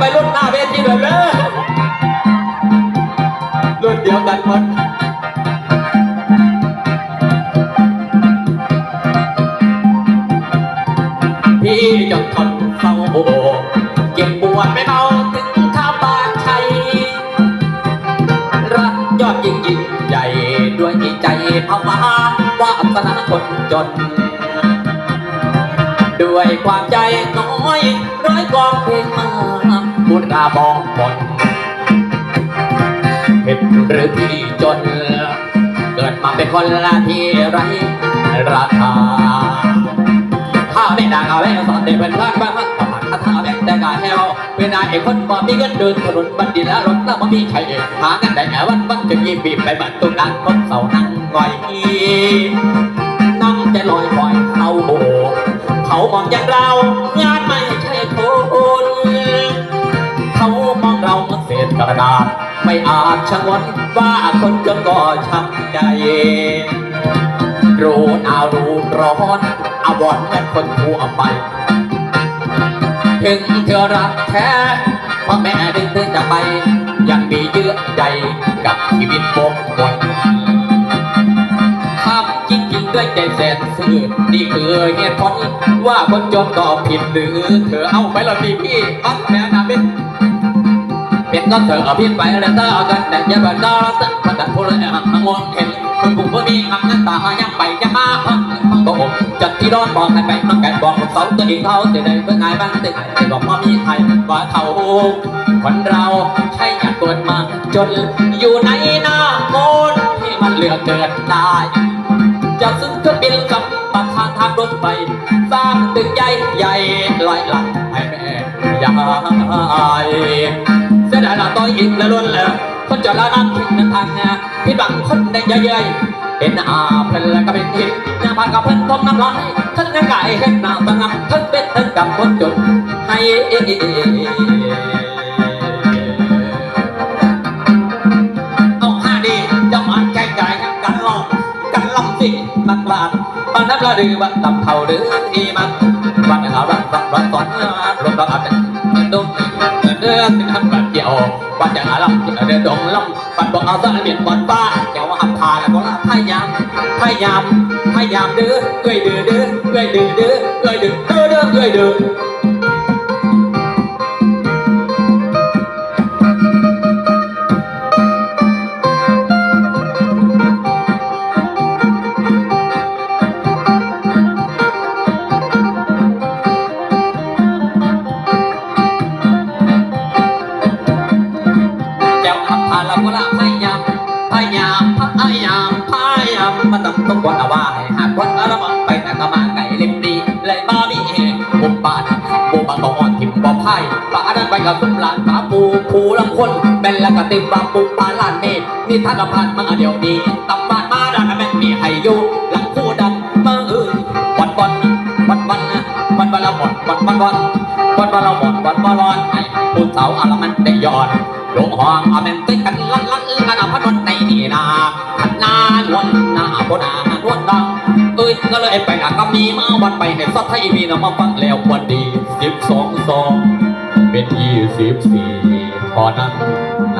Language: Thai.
ไปรุ่นหน้าเวทีเลยเด้อรุ่นเดียวกันหมดพี่จงทนเศร้าเจ็บปวดไม่เบาถึงข้าบาชัยรักยอดยิ่งยิ่งใหญ่ด้วยใจภาวะว่าสนาคนจนด้วยความใจน้อยร้อยกองเพลงมา บุญราบองบนเห็นหรือที่จน เกิดมาเป็นคนละที่ไรราคาข้าไม่ด่าเอาแม่สอนเด็กเป็นพากบ้างต่อมาคาถาแบกแต่กาแฮวเป็นนายเอกคนบ่มีเงินเดินถนนบันดินและรถแล้วบ่มีใครเองหาเงินได้แค่วันวันจะมีบีบไปบัดตุ้งนางคนเสานั่งงอยนั่งจะลอยคอยเขาโบเขามองอย่างเรางานไม่ใช่คน กระดาษไม่อาจชะงนว่าคนจนก็ช้ำใจรู้หนาวรู้ร้อนอาวรณ์เหมือนคนทั่วไป ถึงเธอรักแท้พ่อแม่ดึงเธอจะไป ยังมีเยื่อใยกับชีวิตบกบนทำจริงๆด้วยใจแสนซื่อนี่คือเหตุผลว่าคนจนก็ผิดหรือ เธอเอาไปและพี่พี่มัดแม่นาเป็น เป็นก็เธอเอาพี่ไปแล้วเธอเอากันแต่ยาบันดาสักพันดันพูดเลยอะมองเห็นคนบุกบ่มีคำนั้นตายังไปยังมาพังพังโตจัดที่ร้อนบอกให้ไปน้องแก่บอกเสาตัวเองเขาจะได้เพื่อไงบ้างตึกไอ้บอกว่ามีใครว่าเขาคนเราใช่อยากเกิดมา จนอยู่ในหน้าโมนที่มันเหลือเกินได้จะซึ่งเครื่องบินกับประธานทางรถไฟสร้างตึกใหญ่ใหญ่หลายหลังให้แม่ยาย เสียดายละต้อยอีกแล้วล้วนแล้วคนจะละน้ำทิ้งนั้นทางงาพี่บังคนได้เยอะๆเป็นอาเพิ่นแล้วก็เป็นทิศหน้าผากกับเพิ่นทมน้ำลายทั้งหน้ากายเห็นหน้าตะงับทั้งเป็นทั้งกับคนจนให้เอาห้าดีจะมันใจใจกันลองกันลำสินักลานบางนักละดือบังตับเท่าดืออีมันบางเอารักรักรักสอนรถรักอันดง เดินถึงขันแบบเกี่ยวว่าจะหาลำจะเดินดงลำปัดบอกเอาสะเบียดบอดบ้าเจ้าหับพาแล้วก็พยายามพยายามพยายามเดื้อเอ้ยดื้อดื้อเอ้ยดื้อดื้อเอ้ยดื้อดื้อดื้อเอ้ยดื้อเพยายามพยายามพยายามพยายามมาต้องต้องกดเอาว่าให้หากวันละมันไปแต่ก็มาไก่เล็มดีเลยมามีเหตุบุบบาทบุบบาตออ่อนทิมบ่ไพ่ปลาดันไปกับสุมหลานปลาปูผูลำคนเป็นแล้วก็ติมปลาปูปลาลานเมฆนี่ท่านละพันมาเดี๋ยวนี้ตำบ้านมาดันแม่มีให้อยู่หลังคู่ดันมาเอ้ยวันวันวันวันวันวันละหมดวันวันวันวันวันละหมดวันวันร้อนให้ผู้สาวอาละมันได้ยอด ลงห้องอาเมนติกันลันลันกันอาพนนในนี่นาขันนานวนนาบนานวนดังเอ้ยก็เลยไปก็มีมาวันไปในสัตไทยมีนำมาฟังแล้ววันดีสิบสองสองเป็นยี่สิบสี่พอนั้นน